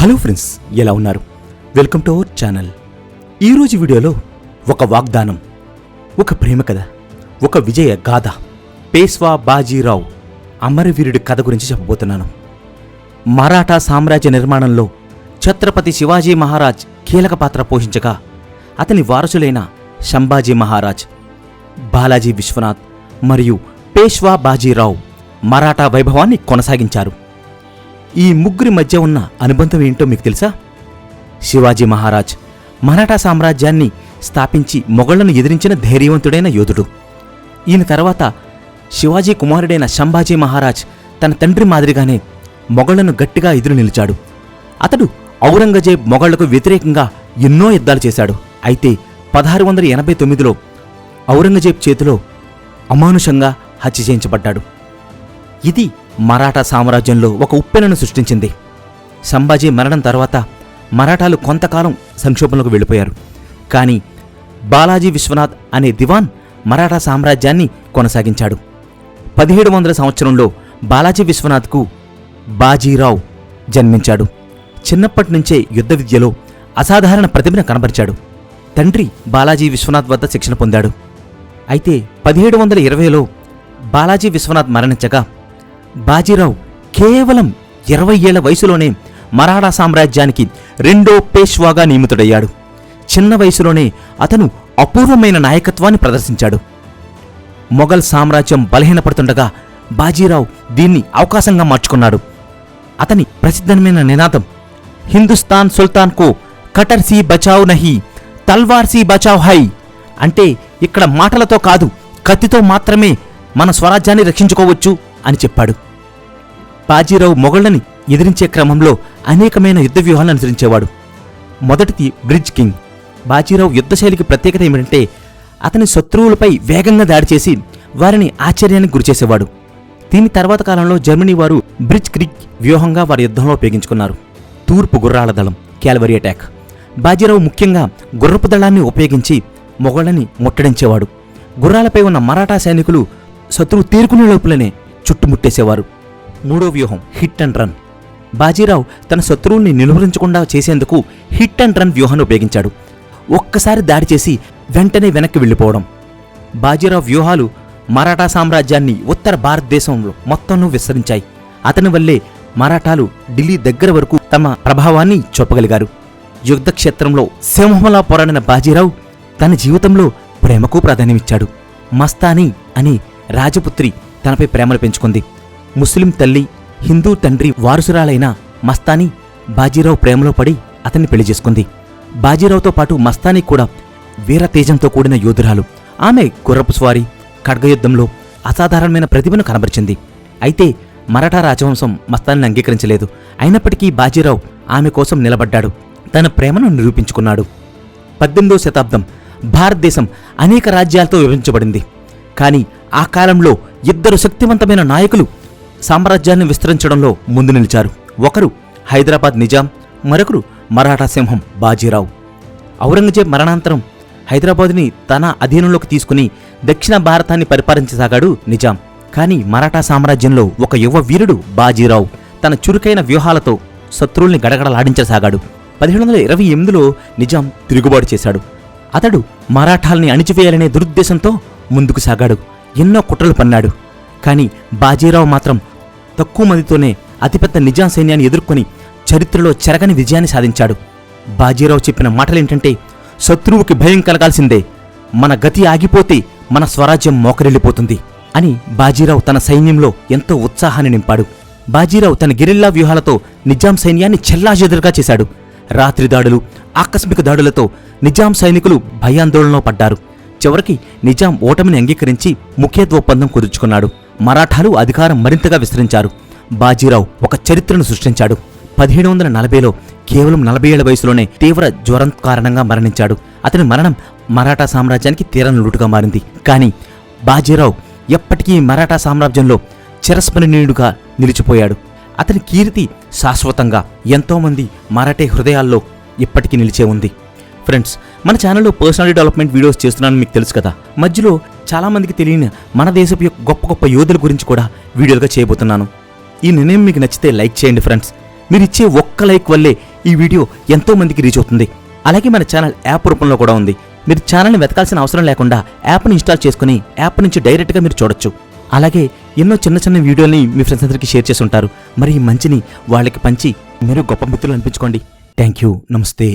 Hello friends ఎలా ఉన్నారు? Welcome to our channel. ఈరోజు వీడియోలో ఒక వాగ్దానం ఒక ప్రేమ కథ ఒక విజయ గాథ. పేష్వా బాజీరావు అమరవీరుడి కథ గురించి చెప్పబోతున్నాను. మరాఠా సామ్రాజ్య నిర్మాణంలో ఛత్రపతి శివాజీ మహారాజ్ కీలక పాత్ర పోషించగా అతని వారసులైన శంభాజీ మహారాజ్ బాలాజీ విశ్వనాథ్ మరియు పేష్వా బాజీరావు మరాఠా వైభవాన్ని కొనసాగించారు. ఈ ముగ్గురి మధ్య ఉన్న అనుబంధం ఏంటో మీకు తెలుసా? శివాజీ మహారాజ్ మరాఠా సామ్రాజ్యాన్ని స్థాపించి మొఘళ్ళను ఎదిరించిన ధైర్యవంతుడైన యోధుడు. ఈయన తర్వాత శివాజీ కుమారుడైన శంభాజీ మహారాజ్ తన తండ్రి మాదిరిగానే మొఘళ్ళను గట్టిగా ఎదురు నిలిచాడు. అతడు ఔరంగజేబ్ మొఘళ్ళకు వ్యతిరేకంగా ఎన్నో యుద్ధాలు చేశాడు. అయితే పదహారు వందల ఎనభై తొమ్మిదిలో ఔరంగజేబ్ చేతిలో అమానుషంగా హత్య చేయించబడ్డాడు. ఇది మరాఠా సామ్రాజ్యంలో ఒక ఉప్పెనను సృష్టించింది. సంభాజీ మరణం తర్వాత మరాఠాలు కొంతకాలం సంక్షోభంలోకి వెళ్ళిపోయారు. కానీ బాలాజీ విశ్వనాథ్ అనే దివాన్ మరాఠా సామ్రాజ్యాన్ని కొనసాగించాడు. పదిహేడు వందల సంవత్సరంలో బాలాజీ విశ్వనాథ్కు బాజీరావు జన్మించాడు. చిన్నప్పటి నుంచే యుద్ధ విద్యలో అసాధారణ ప్రతిభను కనబరిచాడు. తండ్రి బాలాజీ విశ్వనాథ్ వద్ద శిక్షణ పొందాడు. అయితే పదిహేడు వందల ఇరవైలో బాలాజీ విశ్వనాథ్ మరణించగా బాజీరావు కేవలం ఇరవై ఏళ్ళ వయసులోనే మరాఠా సామ్రాజ్యానికి రెండో పేష్వాగా నియమితుడయ్యాడు. చిన్న వయసులోనే అతను అపూర్వమైన నాయకత్వాన్ని ప్రదర్శించాడు. మొఘల్ సామ్రాజ్యం బలహీనపడుతుండగా బాజీరావు దీన్ని అవకాశంగా మార్చుకున్నాడు. అతని ప్రసిద్ధమైన నినాదం హిందుస్థాన్ సుల్తాన్కు కటర్ సీ బచావ్ నహి తల్వార్ సీ బచావ్ హై అంటే ఇక్కడ మాటలతో కాదు కత్తితో మాత్రమే మన స్వరాజ్యాన్ని రక్షించుకోవచ్చు. అని చెప్పాడు. బాజీరావు మొఘళ్ళని ఎదిరించే క్రమంలో అనేకమైన యుద్ధ వ్యూహాలను అనుసరించేవాడు. మొదటిది బ్రిడ్జ్ కింగ్. బాజీరావు యుద్ధశైలికి ప్రత్యేకత ఏమిటంటే అతని శత్రువులపై వేగంగా దాడి చేసి వారిని ఆశ్చర్యానికి గురిచేసేవాడు. దీని తర్వాత కాలంలో జర్మనీ వారు బ్రిడ్జ్ క్రిక్ వ్యూహంగా వారి యుద్ధంలో ఉపయోగించుకున్నారు. తూర్పు గుర్రాల దళం క్యాలవరీ అటాక్. బాజీరావు ముఖ్యంగా గుర్రపు దళాన్ని ఉపయోగించి మొఘళ్ళని ముట్టడించేవాడు. గుర్రాలపై ఉన్న మరాఠా సైనికులు శత్రువు తీరుకునే లోపలనే చుట్టుముట్టేసేవారు. మూడో వ్యూహం హిట్ అండ్ రన్ బాజీరావు తన శత్రువుల్ని నిలువరించకుండా చేసేందుకు హిట్ అండ్ రన్ వ్యూహాన్ని ఉపయోగించాడు. ఒక్కసారి దాడి చేసి వెంటనే వెనక్కి వెళ్ళిపోవడం. బాజీరావు వ్యూహాలు మరాఠా సామ్రాజ్యాన్ని ఉత్తర భారతదేశంలో మొత్తంలో విస్తరించాయి. అతని వల్లే మరాఠాలు ఢిల్లీ దగ్గర వరకు తమ ప్రభావాన్ని చూపగలిగారు. యుద్ధక్షేత్రంలో సింహంలా పోరాడిన బాజీరావు తన జీవితంలో ప్రేమకు ప్రాధాన్యమిచ్చాడు. మస్తానీ అని రాజపుత్రి తనపై ప్రేమను పెంచుకుంది. ముస్లిం తల్లి హిందూ తండ్రి వారసురాలైన మస్తానీ బాజీరావు ప్రేమలో పడి అతన్ని పెళ్ళి చేసుకుంది. బాజీరావుతో పాటు మస్తానీ కూడా వీరతేజంతో కూడిన యోధురాలు. ఆమె గుర్రపు స్వారీ ఖడ్గయుద్ధంలో అసాధారణమైన ప్రతిభను కనబరిచింది. అయితే మరాఠా రాజవంశం మస్తాన్ని అంగీకరించలేదు. అయినప్పటికీ బాజీరావు ఆమె కోసం నిలబడ్డాడు. తన ప్రేమను నిరూపించుకున్నాడు. పద్దెనిమిదో శతాబ్దం భారతదేశం అనేక రాజ్యాలతో విభజించబడింది. కానీ ఆ కాలంలో ఇద్దరు శక్తివంతమైన నాయకులు సామ్రాజ్యాన్ని విస్తరించడంలో ముందు నిలిచారు. ఒకరు హైదరాబాద్ నిజాం మరొకరు మరాఠా సింహం బాజీరావు. ఔరంగజేబ్ మరణాంతరం హైదరాబాదుని తన అధీనంలోకి తీసుకుని దక్షిణ భారతాన్ని పరిపాలించసాగాడు నిజాం. కానీ మరాఠా సామ్రాజ్యంలో ఒక యువ వీరుడు బాజీరావు తన చురుకైన వ్యూహాలతో శత్రువుల్ని గడగడలాడించసాగాడు. పదిహేడు వందల ఇరవై ఎనిమిదిలో నిజాం తిరుగుబాటు చేశాడు. అతడు మరాఠాల్ని అణిచివేయాలనే దురుద్దేశంతో ముందుకు సాగాడు. ఎన్నో కుట్రలు పన్నాడు. కానీ బాజీరావు మాత్రం తక్కువ మందితోనే అతిపెద్ద నిజాం సైన్యాన్ని ఎదుర్కొని చరిత్రలో చెరగని విజయాన్ని సాధించాడు. బాజీరావు చెప్పిన మాటలేంటంటే శత్రువుకి భయం కలగాల్సిందే. మన గతి ఆగిపోతే మన స్వరాజ్యం మోకరిల్లిపోతుంది అని బాజీరావు తన సైన్యంలో ఎంతో ఉత్సాహాన్ని నింపాడు. బాజీరావు తన గిరిల్లా వ్యూహాలతో నిజాం సైన్యాన్ని చెల్లాచెదురుగా చేశాడు. రాత్రి దాడులు ఆకస్మిక దాడులతో నిజాం సైనికులు భయాందోళనలో పడ్డారు. చివరికి నిజాం ఓటమిని అంగీకరించి ముఖేద్ ఒప్పందం కుదుర్చుకున్నాడు. మరాఠాలు అధికారం మరింతగా విస్తరించారు. బాజీరావు ఒక చరిత్రను సృష్టించాడు. పదిహేడు వందల నలభైలో కేవలం నలభై ఏళ్ళ వయసులోనే తీవ్ర జ్వరం కారణంగా మరణించాడు. అతని మరణం మరాఠా సామ్రాజ్యానికి తీరని లోటుగా మారింది. కానీ బాజీరావు ఎప్పటికీ మరాఠా సామ్రాజ్యంలో చిరస్మరణీయుడుగా నిలిచిపోయాడు. అతని కీర్తి శాశ్వతంగా ఎంతోమంది మరాఠే హృదయాల్లో ఇప్పటికీ నిలిచే ఉంది. ఫ్రెండ్స్ మన ఛానల్లో పర్సనాలిటీ డెవలప్మెంట్ వీడియోస్ చేస్తున్నాను మీకు తెలుసు కదా. మధ్యలో చాలామందికి తెలియని మన దేశపు యొక్క గొప్ప గొప్ప యోధుల గురించి కూడా వీడియోలుగా చేయబోతున్నాను. ఈ నిర్ణయం మీకు నచ్చితే లైక్ చేయండి ఫ్రెండ్స్ మీరు ఇచ్చే ఒక్క లైక్ వల్లే ఈ వీడియో ఎంతో మందికి రీచ్ అవుతుంది. అలాగే మన ఛానల్ యాప్ రూపంలో కూడా ఉంది. మీరు ఛానల్ని వెతకాల్సిన అవసరం లేకుండా యాప్ని ఇన్స్టాల్ చేసుకుని యాప్ నుంచి డైరెక్ట్గా మీరు చూడొచ్చు. అలాగే ఎన్నో చిన్న చిన్న వీడియోల్ని మీ ఫ్రెండ్స్ అందరికీ షేర్ చేసి ఉంటారు. మరి ఈ మంచిని వాళ్ళకి పంచి మీరు గొప్ప మిత్రులు అనిపించుకోండి. థ్యాంక్ యూ నమస్తే